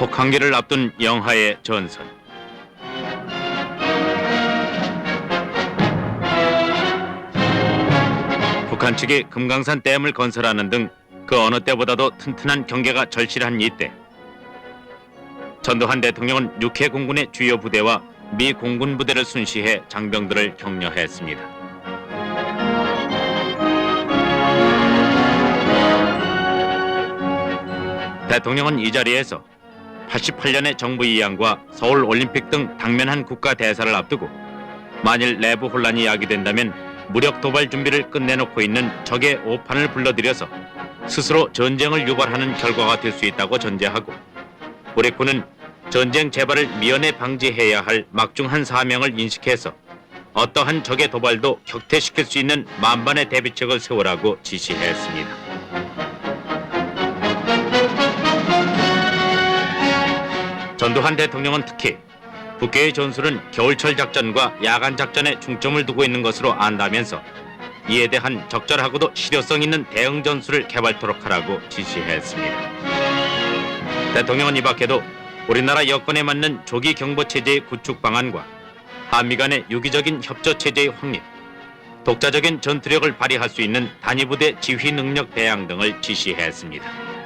혹한기를 앞둔 영하의 전선. 북한 측이 금강산 댐을 건설하는 등 그 어느 때보다도 튼튼한 경계가 절실한 이때 전두환 대통령은 육해 공군의 주요 부대와 미 공군 부대를 순시해 장병들을 격려했습니다. 대통령은 이 자리에서 88년의 정부 이양과 서울 올림픽 등 당면한 국가 대사를 앞두고 만일 내부 혼란이 야기된다면 무력 도발 준비를 끝내놓고 있는 적의 오판을 불러들여서 스스로 전쟁을 유발하는 결과가 될 수 있다고 전제하고 군은 전쟁 재발을 미연에 방지해야 할 막중한 사명을 인식해서 어떠한 적의 도발도 격퇴시킬 수 있는 만반의 대비책을 세우라고 지시했습니다. 전두환 대통령은 특히 북괴의 전술은 겨울철 작전과 야간 작전에 중점을 두고 있는 것으로 안다면서 이에 대한 적절하고도 실효성 있는 대응 전술을 개발토록 하라고 지시했습니다. 대통령은 이 밖에도 우리나라 여건에 맞는 조기 경보 체제의 구축 방안과 한미 간의 유기적인 협조 체제의 확립, 독자적인 전투력을 발휘할 수 있는 단위부대 지휘 능력 배양 등을 지시했습니다.